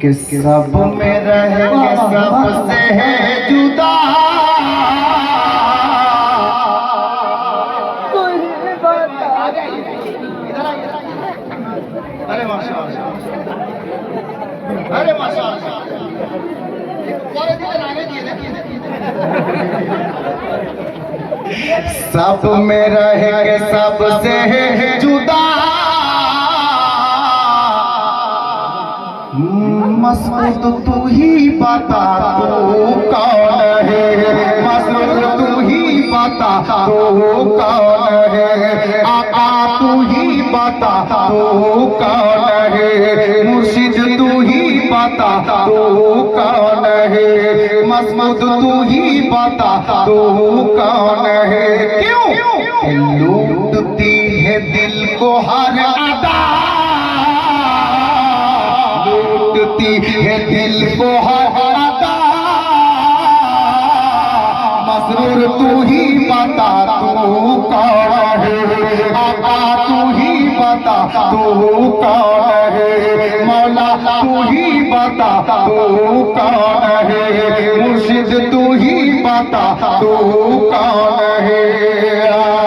कि सब में रहेंगे सबसे है जुदा? अरे अरे सब में रहेंगे सबसे है जुदा? मसरूद तू ही बता तू कौन है? मसरूद तू ही बता तू कौन है? आका तू ही बता तू कौन है? मुर्शिद तू ही बता तू कौन है? मसरूद तू ही बता तू कौन है? क्यों? लूटती है दिल को हर है दिल को हर अदा मसरूर तू ही बता तू कौन है आका तू ही बता तू कौन है मौला तू ही बता तू कौन है मुर्शिद तू ही बता तू कौन है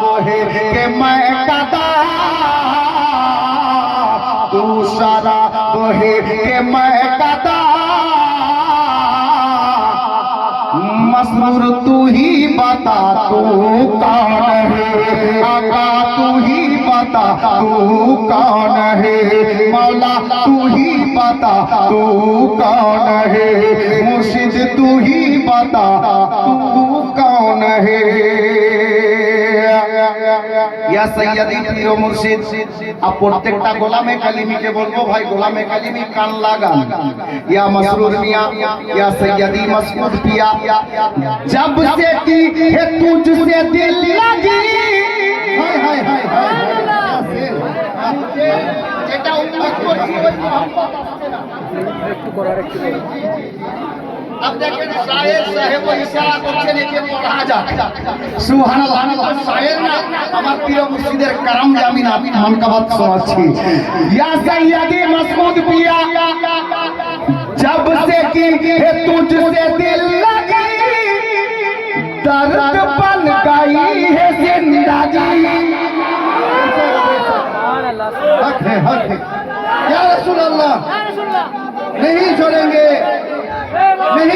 है कि मैं कदा तू शराब है कि मैं कदा मसरूर तू ही बता तू कौन है आका तू ही बता तू कौन है मौला तू ही बता तू कौन है मुर्शिद तू ही बता तू ইয়া সাইয়াদি প্রিয় মুর্শিদ আর প্রত্যেকটা গোলামে কালিমিকে বলব ভাই গোলামে কালিমি কান লাগান ইয়া মাসরুর মিয়া ইয়া সাইয়াদি মাসরুর পিয়া জব সে কি হে তুঝসে দিল লাগি হায় হায় হায় হায় যেটা উল্লেখ করছি ওই মোহাম্মদ আসছে না একটু করার একটু अब देखें शायर साहेब ইশারা করছেন একে পড়া যাক সুবহানাল্লাহ শায়ের না আমার প্রিয় মুর্শিদের কারাম জামিন আমি মানকাবাত শোনাচ্ছি ইয়া সৈয়দি মাসউদ পিয়া जब से की है तुझसे दिल लगी दर्द बन गई है जिंदगी हक है हक है या रसूल अल्लाह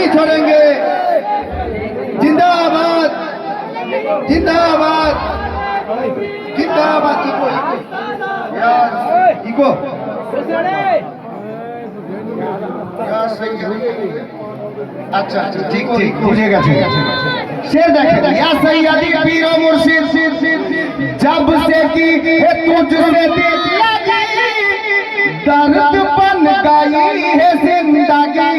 नहीं छोड़ेंगे। जिंदाबाद। जिंदाबाद। जिंदाबाद इको यार इको अच्छा अच्छा ठीक ठीक जब से की है तुझसे दिल लगी। दर्द बन गई है ज़िंदगी।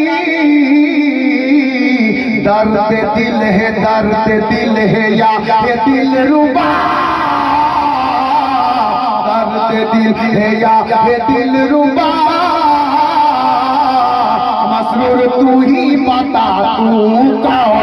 दर्द दिल है, दर्द दिल है या ये दिल रुबा? दर्द दिल है या ये दिल रुबा? मसरूर तू ही बता तू कौन?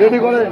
রেডি করেন